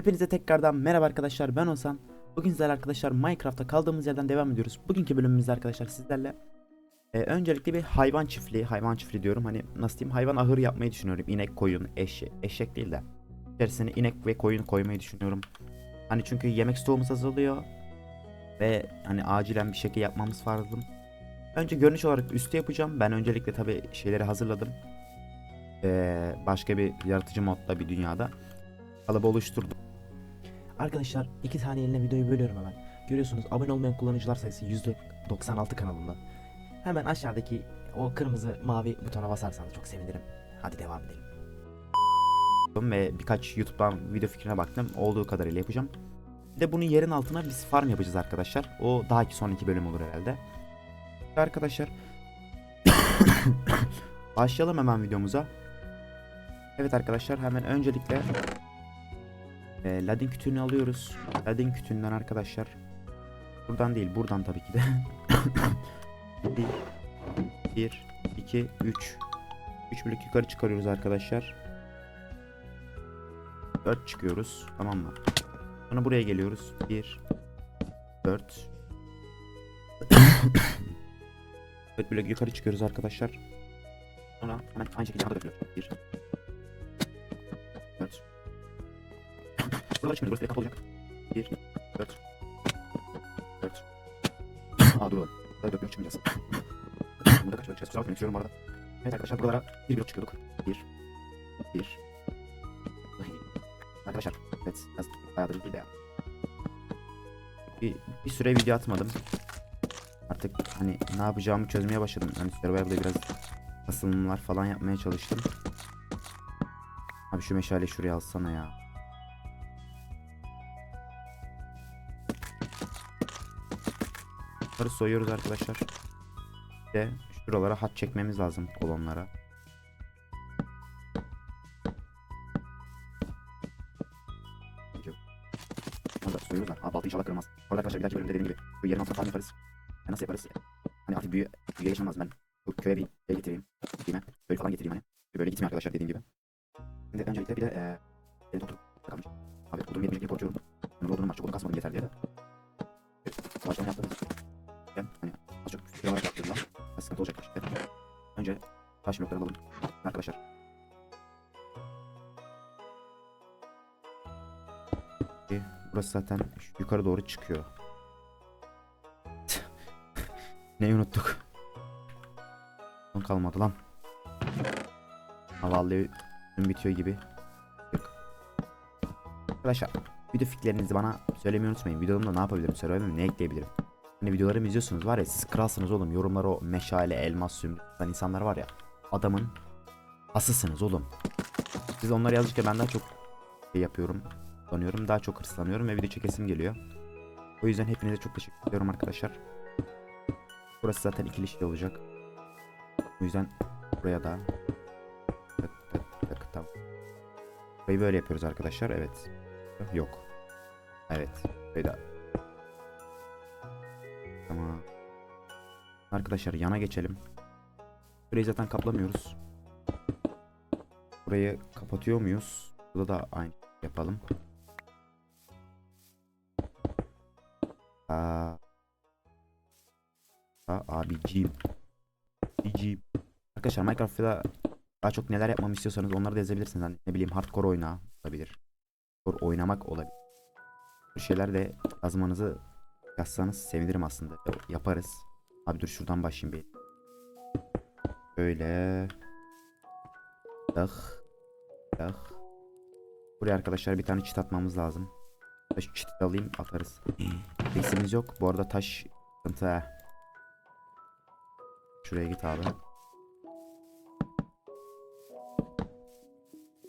Hepinize tekrardan merhaba arkadaşlar ben Ozan. Bugün sizlerle arkadaşlar Minecraft'ta kaldığımız yerden devam ediyoruz. Bugünkü bölümümüzde arkadaşlar sizlerle e, öncelikle bir hayvan çiftliği, hayvan çiftliği diyorum hani nasıl diyeyim hayvan ahırı yapmayı düşünüyorum. İnek, koyun, eşek, eşek değil de içerisine inek ve koyun koymayı düşünüyorum. Hani çünkü yemek stoğumuz azalıyor ve hani acilen bir şekilde yapmamız lazım. Önce görünüş olarak üstü yapacağım. Ben öncelikle tabi şeyleri hazırladım. Ee, başka bir yaratıcı modda bir dünyada kalıbı oluşturdum. Arkadaşlar iki saniyeliğine videoyu bölüyorum hemen. Görüyorsunuz abone olmayan kullanıcılar sayısı %96 kanalında. Hemen aşağıdaki o kırmızı mavi butona basarsanız çok sevinirim. Hadi devam edelim. ve birkaç YouTube'dan video fikrine baktım. Olduğu kadarıyla yapacağım. Bir de bunun yerin altına biz farm yapacağız arkadaşlar. O daha ki sonraki bölüm olur herhalde. Arkadaşlar başlayalım hemen videomuza. Evet arkadaşlar hemen öncelikle e, Ladin kütüğünü alıyoruz. Ladin kütüğünden arkadaşlar buradan değil buradan tabii ki de 1 1 2 3 3 blok yukarı çıkarıyoruz arkadaşlar. 4 çıkıyoruz. Tamam mı? Sonra buraya geliyoruz. 1 4 4 blok yukarı çıkıyoruz arkadaşlar. Sonra hemen aynı şekilde burada 4 blok. 1 Buralara çıkmıyoruz. Burası kapı olacak. 1 4 4 Aa dur. Burada 4 blok çıkmayacağız. Burada kaç çıkacağız? Kusura bakmayın. Arada. Evet arkadaşlar buralara 1 blok çıkıyorduk. 1 1 Arkadaşlar evet biraz bayağıdır değil de. Bir, bir süre video atmadım. Artık hani ne yapacağımı çözmeye başladım. Hani Survival'da biraz asılımlar falan yapmaya çalıştım. Abi şu meşale şuraya alsana ya. Bunları soyuyoruz arkadaşlar. De şuralara hat çekmemiz lazım kolonlara. Onu da soyuyoruz da. Abi baltı inşallah kırılmaz. Orada arkadaşlar bir bölümde dediğim gibi bu yerin altına farm yaparız. Ya nasıl yaparız? Hani artık büyü, büyüye yaşanmaz ben. Bu köye bir şey getireyim. Gittiğime. Köy falan getireyim hani. Böyle gitmiyor arkadaşlar dediğim gibi. Şimdi öncelikle bir de eee... Benim oturup kalmış. Abi odun yetmeyecek diye korkuyorum. Yani odunum var çok odun kasmadım yeter diye de. Başlama yaptığımız ben hani az çok olarak yaptığımda sıkıntı olacak işte. Önce taş blokları alalım arkadaşlar. Ee, Burası zaten yukarı doğru çıkıyor. Neyi unuttuk? Son kalmadı lan. Ha vallahi bitiyor gibi. Yok. Arkadaşlar video fikirlerinizi bana söylemeyi unutmayın. Videomda ne yapabilirim? Söylemem ne ekleyebilirim? Hani videolarımı izliyorsunuz var ya siz kralsınız oğlum. Yorumlara o meşale, elmas, zümrüt atan insanlar var ya. Adamın asısınız oğlum. Siz onları yazdıkça ben daha çok şey yapıyorum. Sanıyorum daha çok hırslanıyorum ve video çekesim geliyor. O yüzden hepinize çok teşekkür ediyorum arkadaşlar. Burası zaten ikili şey olacak. O yüzden buraya da tık tık tık tamam. Burayı böyle yapıyoruz arkadaşlar. Evet. Yok. Evet. Burayı da Arkadaşlar yana geçelim. Burayı zaten kaplamıyoruz. Burayı kapatıyor muyuz? Burada da aynı yapalım. Aa. Aa, abiciğim. Abiciğim. Arkadaşlar Minecraft'ta daha çok neler yapmamı istiyorsanız onları da yazabilirsiniz. Hani ne bileyim hardcore oyna olabilir. Hardcore oynamak olabilir. Bu şeyler de yazmanızı yazsanız sevinirim aslında. Yaparız. Abi dur şuradan başlayayım bir. Böyle. Dah. Dah. Buraya arkadaşlar bir tane çit atmamız lazım. Çiti de alayım atarız. Besimiz yok. Bu arada taş sıkıntı ha. Şuraya git abi.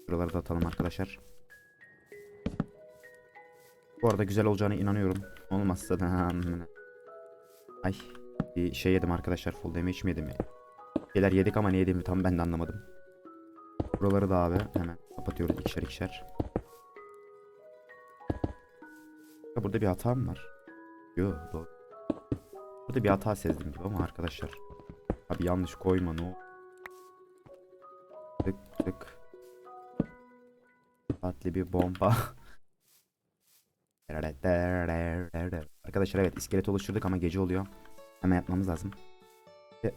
Buraları da atalım arkadaşlar. Bu arada güzel olacağına inanıyorum. Olmazsa da Ay bir şey yedim arkadaşlar full damage mi yedim ya? Şeyler yedik ama ne yediğimi tam ben de anlamadım. Buraları da abi hemen kapatıyoruz ikişer ikişer. Burada bir hata mı var? Yo doğru. Burada bir hata sezdim gibi ama arkadaşlar. Abi yanlış koyma ne o. Tık tık. Atli bir bomba. Arkadaşlar evet iskelet oluşturduk ama gece oluyor. Hemen yapmamız lazım. Ve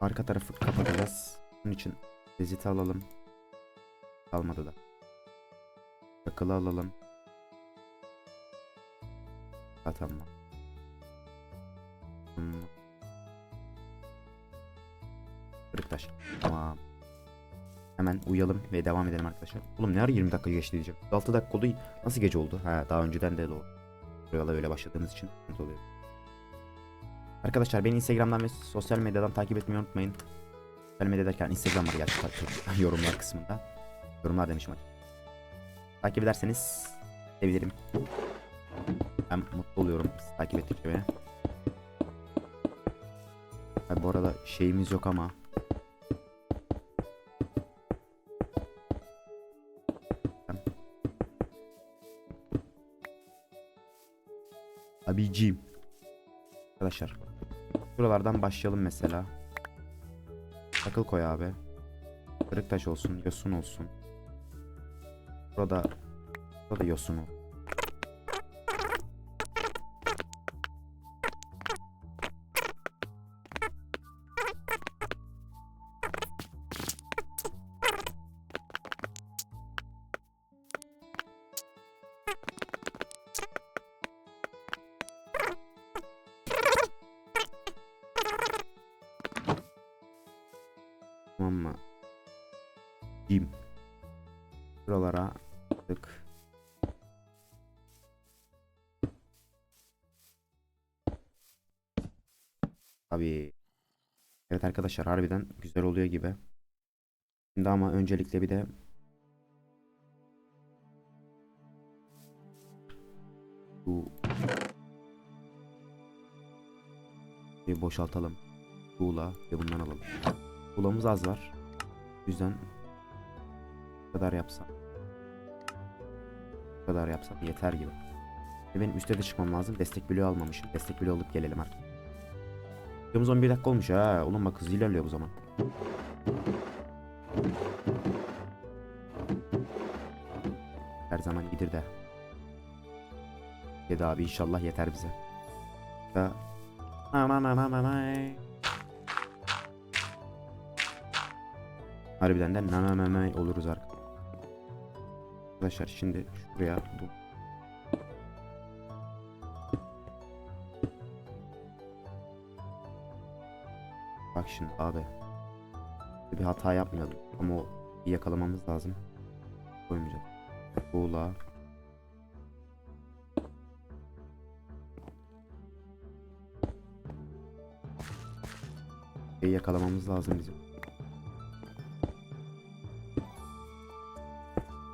arka tarafı kapatacağız. Bunun için viziti alalım. Kalmadı da. Takılı alalım. Ha, tamam. Hmm. Kırık taş. Tamam. Hemen uyalım ve devam edelim arkadaşlar. Oğlum ne ara 20 dakika geçti diyeceğim. 6 dakika oldu. Nasıl gece oldu? Ha daha önceden de doğru. Buraya öyle başladığımız için oluyor. Arkadaşlar beni Instagram'dan ve sosyal medyadan takip etmeyi unutmayın. Sosyal medya derken Instagram var gerçi yorumlar kısmında. Yorumlar demişim hadi. Takip ederseniz sevinirim. Ben mutlu oluyorum takip ettikçe beni. Ha, bu arada şeyimiz yok ama Abicim. Arkadaşlar. Buralardan başlayalım mesela. Takıl koy abi. Kırık taş olsun, yosun olsun. Burada burada yosun ol. Evet arkadaşlar harbiden güzel oluyor gibi. Şimdi ama öncelikle bir de bu bir boşaltalım. Tuğla ve bundan alalım. Tuğlamız az var. O yüzden bu kadar yapsam. Bu kadar yapsam yeter gibi. Ve benim üste de çıkmam lazım. Destek bloğu almamışım. Destek bloğu alıp gelelim artık. Videomuz 11 dakika olmuş ha. Oğlum bak hızlı ilerliyor bu zaman. Her zaman iyidir de. Dedi abi inşallah yeter bize. Da. Harbiden de nanamamay oluruz arkadaşlar. Arkadaşlar şimdi şuraya bu şimdi abi. Bir hata yapmayalım ama o yakalamamız lazım. Koymayacağız. Buğla. İyi yakalamamız lazım bizim.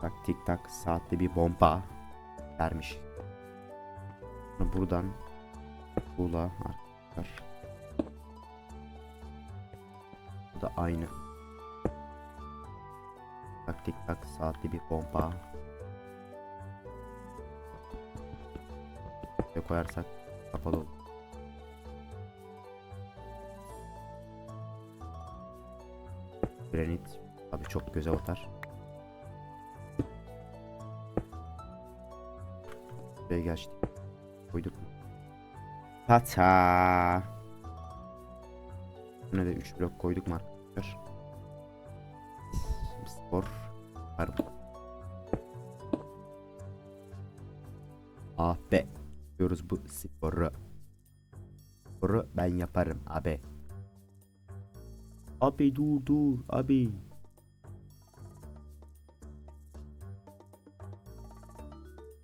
Tak tik tak saatte bir bomba vermiş. Buradan Buğla arkadaşlar. Aynı. Tak tik tak saatli bir pompa. Ve koyarsak kapalı olur. Granit abi çok göze batar. Buraya geçtik. Koyduk mu? Tata. Buna da 3 blok koyduk mu Şimdi Spor. Ah be. Diyoruz bu sporu. Sporu ben yaparım abi. Abi dur dur abi.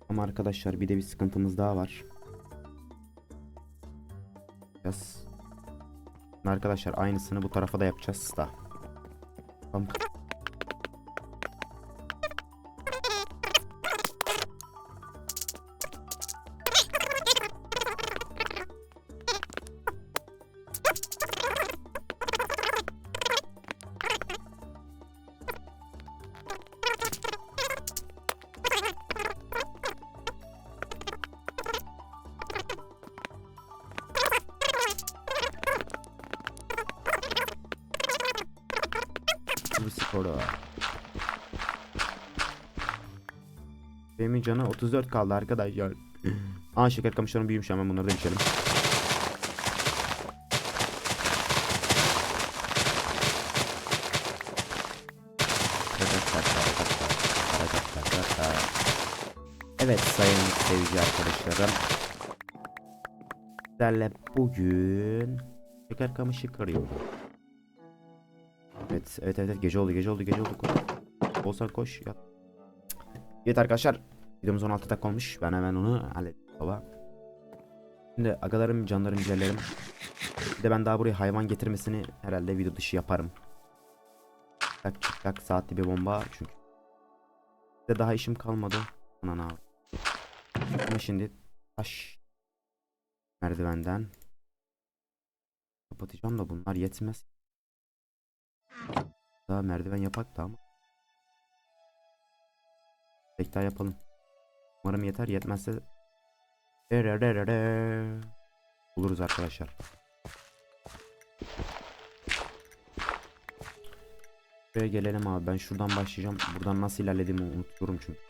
Ama arkadaşlar bir de bir sıkıntımız daha var. Biraz Arkadaşlar aynısını bu tarafa da yapacağız da. Tamam. Sporu. Benim canı 34 kaldı arkadaşlar. Aa şeker kamışlarım büyümüş hemen bunları da içelim. Evet sayın sevgili arkadaşlarım. Sizlerle bugün şeker kamışı kırıyorum. Evet, evet, evet, gece oldu, gece oldu, gece oldu. Koş. Olsan koş, yat. Evet arkadaşlar, videomuz 16 dakika olmuş. Ben hemen onu hallettim baba. Şimdi agalarım, canlarım, güzellerim. Bir de ben daha buraya hayvan getirmesini herhalde video dışı yaparım. Tak çık tak saatli bir bomba çünkü. Bir de daha işim kalmadı. Anan abi. Ama şimdi taş merdivenden kapatacağım da bunlar yetmez. Daha merdiven yapak da ama. Tek daha yapalım. Umarım yeter yetmezse buluruz arkadaşlar. Şuraya gelelim abi ben şuradan başlayacağım. Buradan nasıl ilerlediğimi unutuyorum çünkü.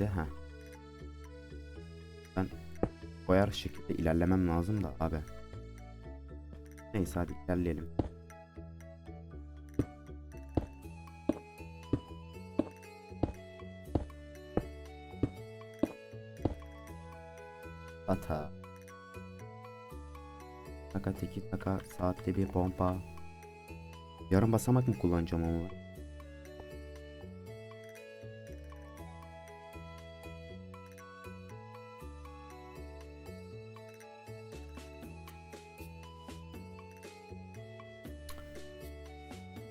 Bir de ha. Ben koyar şekilde ilerlemem lazım da abi. Neyse hadi ilerleyelim. Hata. Taka teki taka saatte bir pompa. Yarım basamak mı kullanacağım ama?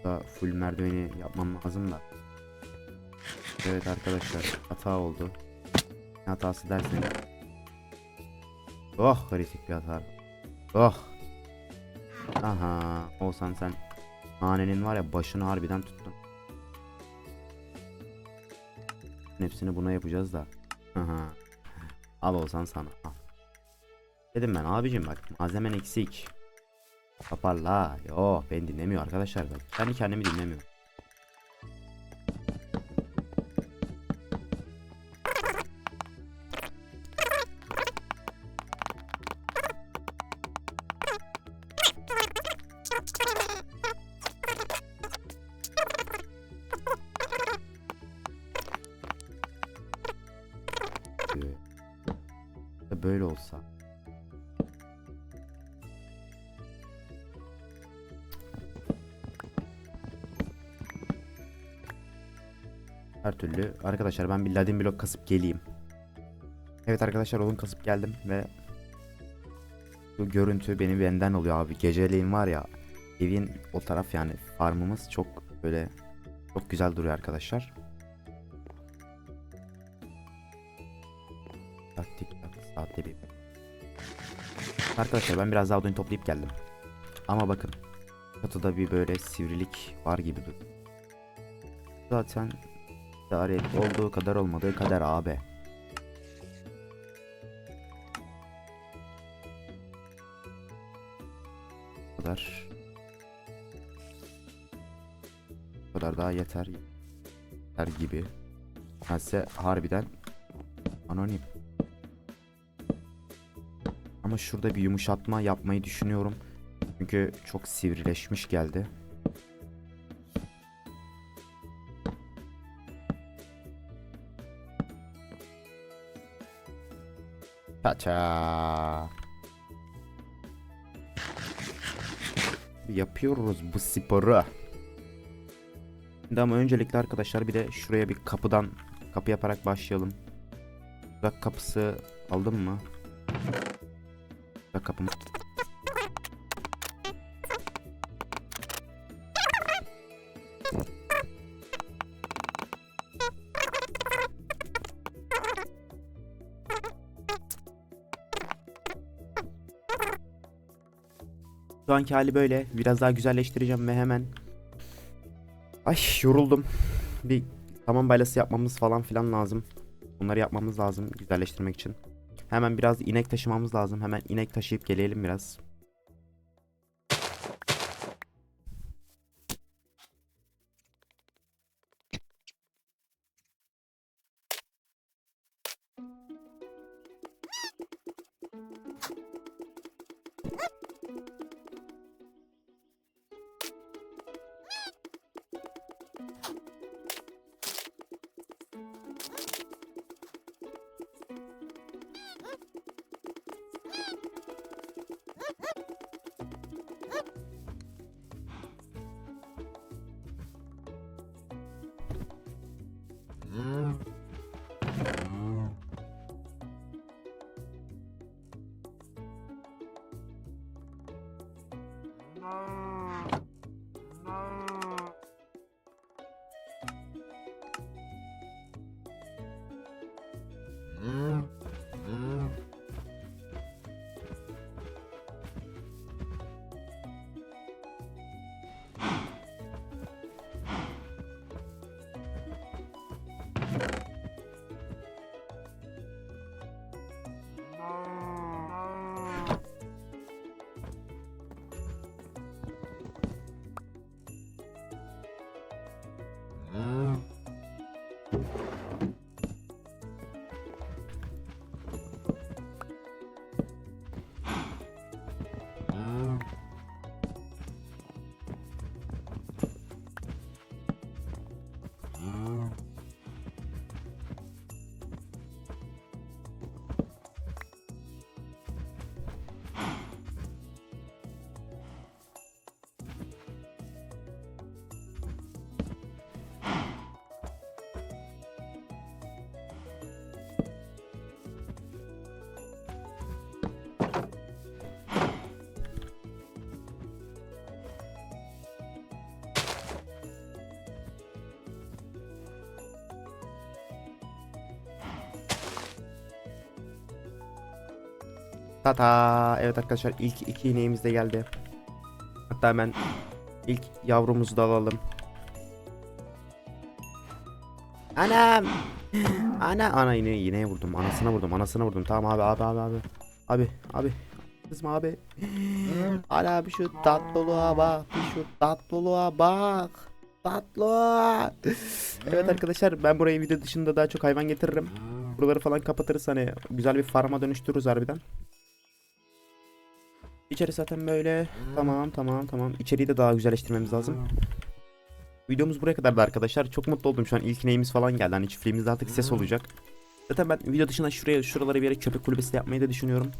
Da full merdiveni yapmam lazım da. Evet arkadaşlar hata oldu. Ne hatası derseniz. Oh kritik bir hata. Oh. Aha olsan sen nanenin var ya başını harbiden tuttun. Hepsini buna yapacağız da. Aha. Al olsan sana. Al. Dedim ben abicim bak malzemen eksik. Toparla. Yo beni dinlemiyor arkadaşlar ben. Ben kendimi dinlemiyorum. Her türlü. Arkadaşlar ben bir ladin blok kasıp geleyim. Evet arkadaşlar odun kasıp geldim ve bu görüntü beni benden oluyor abi. Geceleyin var ya evin o taraf yani farmımız çok böyle çok güzel duruyor arkadaşlar. Taktik tak saatte bir. Arkadaşlar ben biraz daha odun toplayıp geldim. Ama bakın çatıda bir böyle sivrilik var gibi dur. Zaten Et. Olduğu kadar olmadığı kadar abi. Bu kadar. Bu kadar daha yeter. Yeter gibi. Bense harbiden anonim. Ama şurada bir yumuşatma yapmayı düşünüyorum. Çünkü çok sivrileşmiş geldi. Paça. Yapıyoruz bu sporu. Şimdi ama öncelikle arkadaşlar bir de şuraya bir kapıdan kapı yaparak başlayalım. Uzak kapısı aldım mı? Uzak kapımı. Anki hali böyle. Biraz daha güzelleştireceğim ve hemen... Ay yoruldum. Bir saman baylası yapmamız falan filan lazım. Bunları yapmamız lazım güzelleştirmek için. Hemen biraz inek taşımamız lazım. Hemen inek taşıyıp gelelim biraz. Hum. Tata. Evet arkadaşlar ilk iki ineğimiz de geldi. Hatta hemen ilk yavrumuzu da alalım. Anam. Ana ana yine ineğe vurdum. Anasına vurdum. Anasına vurdum. Tamam abi abi abi abi. Abi abi. Kızma abi. Ana abi şu tatlılığa bak. Bir şu tatlılığa bak. Tatlı. evet arkadaşlar ben burayı video dışında daha çok hayvan getiririm. Buraları falan kapatırız hani güzel bir farma dönüştürürüz harbiden. İçeri zaten böyle. Tamam tamam tamam. İçeriği de daha güzelleştirmemiz lazım. Videomuz buraya kadardı arkadaşlar. Çok mutlu oldum şu an. İlk ineğimiz falan geldi. Hani çiftliğimizde artık ses olacak. Zaten ben video dışında şuraya şuralara bir yere köpek kulübesi de yapmayı da düşünüyorum.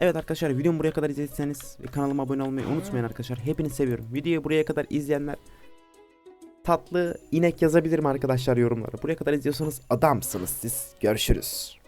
Evet arkadaşlar videomu buraya kadar izlediyseniz kanalıma abone olmayı unutmayın arkadaşlar. Hepinizi seviyorum. Videoyu buraya kadar izleyenler tatlı inek yazabilirim arkadaşlar yorumlara. Buraya kadar izliyorsanız adamsınız siz. Görüşürüz.